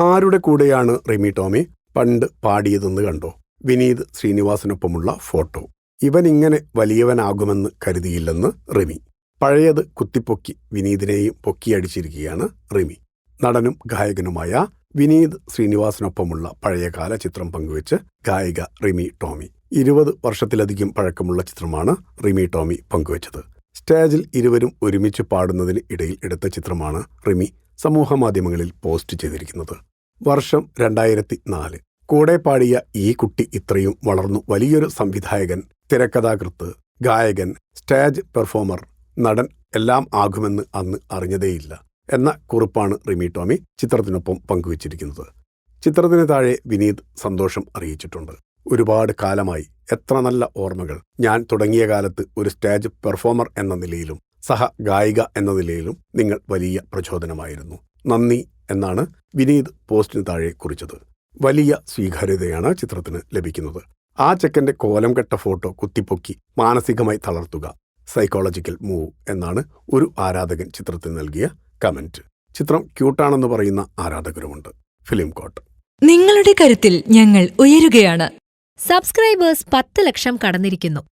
ആരുടെ കൂടെയാണ് റെമി ടോമി? പണ്ട് പാടിയതെന്ന് കണ്ടോ? വിനീത് ശ്രീനിവാസനൊപ്പമുള്ള ഫോട്ടോ. ഇവൻ ഇങ്ങനെ വലിയവനാകുമെന്ന് കരുതിയില്ലെന്ന് റിമി. പഴയത് കുത്തിപ്പൊക്കി വിനീതിനെയും പൊക്കിയടിച്ചിരിക്കുകയാണ് റിമി. നടനും ഗായകനുമായ വിനീത് ശ്രീനിവാസനൊപ്പമുള്ള പഴയകാല ചിത്രം പങ്കുവച്ച് ഗായിക റിമി ടോമി. ഇരുപത് വർഷത്തിലധികം പഴക്കമുള്ള ചിത്രമാണ് റിമി ടോമി പങ്കുവച്ചത്. സ്റ്റേജിൽ ഇരുവരും ഒരുമിച്ച് പാടുന്നതിന് ഇടയിൽ എടുത്ത ചിത്രമാണ് റിമി സമൂഹമാധ്യമങ്ങളിൽ പോസ്റ്റ് ചെയ്തിരിക്കുന്നത്. വർഷം രണ്ടായിരത്തി നാല് കൂടെ പാടിയ ഈ കുട്ടി ഇത്രയും വളർന്നു വലിയൊരു സംവിധായകൻ തിരക്കഥാകൃത്ത് ഗായകൻ സ്റ്റേജ് പെർഫോമർ നടൻ എല്ലാം ആകുമെന്ന് അന്ന് അറിഞ്ഞതേയില്ല എന്ന കുറിപ്പാണ് റിമി ടോമി ചിത്രത്തിനൊപ്പം പങ്കുവച്ചിരിക്കുന്നത്. ചിത്രത്തിന് താഴെ വിനീത് സന്തോഷം അറിയിച്ചിട്ടുണ്ട്. ഒരുപാട് കാലമായി എത്ര നല്ല ഓർമ്മകൾ. ഞാൻ തുടങ്ങിയ കാലത്ത് ഒരു സ്റ്റേജ് പെർഫോമർ എന്ന നിലയിലും സഹ ഗായിക എന്ന നിലയിലും നിങ്ങൾ വലിയ പ്രചോദനമായിരുന്നു. നന്ദി എന്നാണ് വിനീത് പോസ്റ്റിന് താഴെ കുറിച്ചത്. വലിയ സ്വീകാര്യതയാണ് ചിത്രത്തിന് ലഭിക്കുന്നത്. ആ ചെക്കന്റെ കോലം കെട്ട ഫോട്ടോ കുത്തിപ്പൊക്കി മാനസികമായി തളർത്തുക സൈക്കോളജിക്കൽ മൂവ് എന്നാണ് ഒരു ആരാധകൻ ചിത്രത്തിന് നൽകിയ കമന്റ് ചിത്രം ക്യൂട്ടാണെന്ന് പറയുന്ന ആരാധകരുമുണ്ട്. Film coat. നിങ്ങളുടെ കരുത്തിൽ ഞങ്ങൾ ഉയരുകയാണ്. സബ്സ്ക്രൈബേഴ്സ് പത്ത് ലക്ഷം കടന്നിരിക്കുന്നു.